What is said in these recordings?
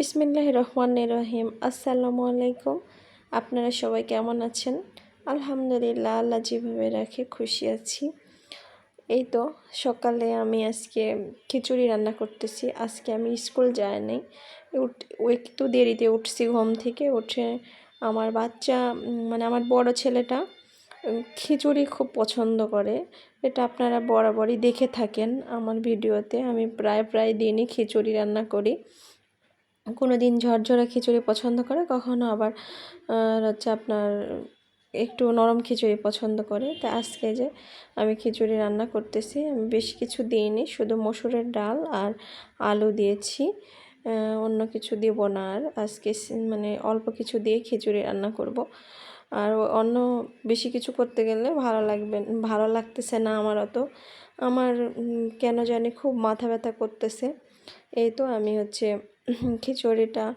বিসমিল্লাহ রহমান রহিম আসসালামু আলাইকুম আপনারা সবাই কেমন আছেন? আলহামদুলিল্লাহ, আল্লাহ যেভাবে রাখে খুশি আছি। এই তো সকালে আমি আজকে খিচুড়ি রান্না করতেছি। আজকে আমি স্কুল যাই নাই। একটু দেরিতে উঠছি ঘুম থেকে। উঠে আমার বাচ্চা মানে আমার বড় ছেলেটা খিচুড়ি খুব পছন্দ করে। এটা আপনারা বরাবরই দেখে থাকেন আমার ভিডিওতে। আমি প্রায় প্রায় দিনই খিচুড়ি রান্না করি। কোনো দিন ঝরঝরে খিচুড়ি পছন্দ করে, কখনো আবার হচ্ছে আপনার একটু নরম খিচুড়ি পছন্দ করে। তাই আজকে যে আমি খিচুড়ি রান্না করতেছি, আমি বেশ কিছু দিইনি, শুধু মসুরের ডাল আর আলু দিয়েছি। অন্য কিছু দেব না আর। আজকে মানে অল্প কিছু দিয়ে খিচুড়ি রান্না করব। আর অন্য বেশি কিছু করতে গেলে ভালো লাগবে, ভালো লাগতেছে না আমার অত। আমার কেন জানি খুব মাথা ব্যথা করতেছে। এই তো আমি হচ্ছে খিচুড়িটা,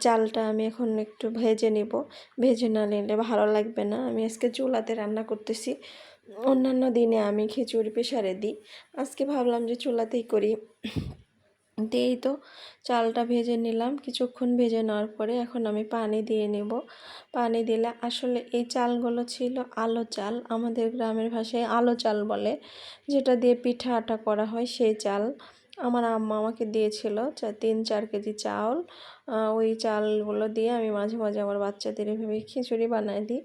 চালটা আমি এখন একটু ভেজে নেব। ভেজে না নিলে ভালো লাগবে না। আমি আজকে চুলাতে রান্না করতেছি। অন্যান্য দিনে আমি খিচুড়ি প্রেশারে দিই। আজকে ভাবলাম যে চুলাতেই করি। দিয়েই তো চালটা ভেজে নিলাম। কিছুক্ষণ ভেজে নেওয়ার পরে এখন আমি পানি দিয়ে নেব। পানি দিলে আসলে এই চালগুলো ছিল আলো চাল। আমাদের গ্রামের ভাষায় আলো চাল বলে, যেটা দিয়ে পিঠা আটা করা হয় সেই চাল। আমার আম্মা আমাকে দিয়েছিল তিন চার কেজি চাউল। ওই চালগুলো দিয়ে আমি মাঝে মাঝে আমার বাচ্চাদের এভাবে খিচুড়ি বানাই দিই।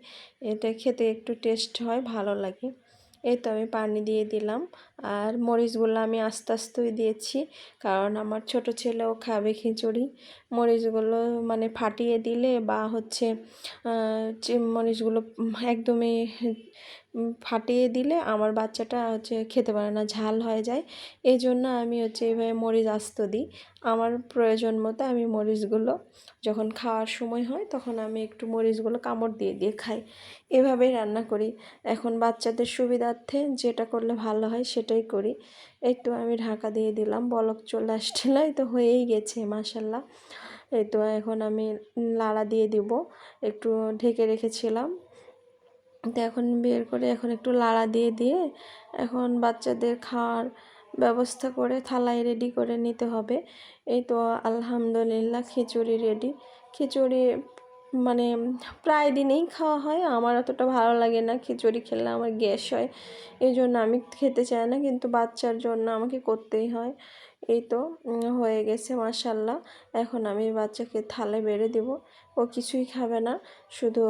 এটা খেতে একটু টেস্ট হয়, ভালো লাগে। এই তো আমি পানি দিয়ে দিলাম। আর মরিচগুলো আমি আস্তে আস্তেই দিয়েছি, কারণ আমার ছোট ছেলেও খাবে খিচুড়ি। মরিচগুলো মানে ফাটিয়ে দিলে বা হচ্ছে মরিচগুলো একদমই ফাটিয়ে দিলে আমার বাচ্চাটা হচ্ছে খেতে পারে না, ঝাল হয়ে যায়। এই জন্য আমি হচ্ছে এইভাবে মরিচ আস্ত দিই। আমার প্রয়োজন মতো আমি মরিচগুলো যখন খাওয়ার সময় হয় তখন আমি একটু মরিচগুলো কামড় দিয়ে দিয়ে খাই। এভাবেই রান্না করি। এখন বাচ্চাদের সুবিধার্থে যেটা করলে ভালো হয় সেটাই করি। এই তো আমি ঢাকা দিয়ে দিলাম, বলক চলে আসছিল, এই তো হয়েই গেছে মাসাল্লাহ এই তো এখন আমি লাড়া দিয়ে দিব, একটু ঢেকে রেখেছিলাম। তো এখন বের করে এখন একটু লাড়া দিয়ে দিয়ে এখন বাচ্চাদের খাওয়ার ব্যবস্থা করে থালায় রেডি করে নিতে হবে। এই তো আলহামদুলিল্লাহ খিচুড়ি রেডি খিচুড়ি মানে প্রায় দিনেই খাওয়া হয়। আমার অতটা ভালো লাগে না খিচুড়ি খেলে আমার গ্যাস হয়। এই জন্য আমি খেতে চাই না, কিন্তু বাচ্চার জন্য আমাকে করতেই হয়। এই তো হয়ে গেছে মাসাল্লাহ এখন আমি বাচ্চাকে থালে বেড়ে দেব। ও কিছুই খাবে না। শুধু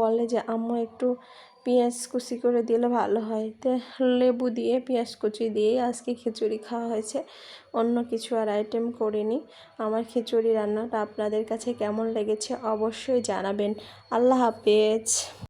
বলে যে, আম্মু, একটু পেঁয়াজ কুচি করে দিলে ভালো হয়। তো লেবু দিয়ে, পেঁয়াজ কুচি দিয়েই আজকে খিচুড়ি খাওয়া হয়েছে। অন্য কিছু আর আইটেম করিনি। আমার খিচুড়ি রান্নাটা আপনাদের কাছে কেমন লেগেছে অবশ্যই জানাবেন। আল্লাহ হাফেজ।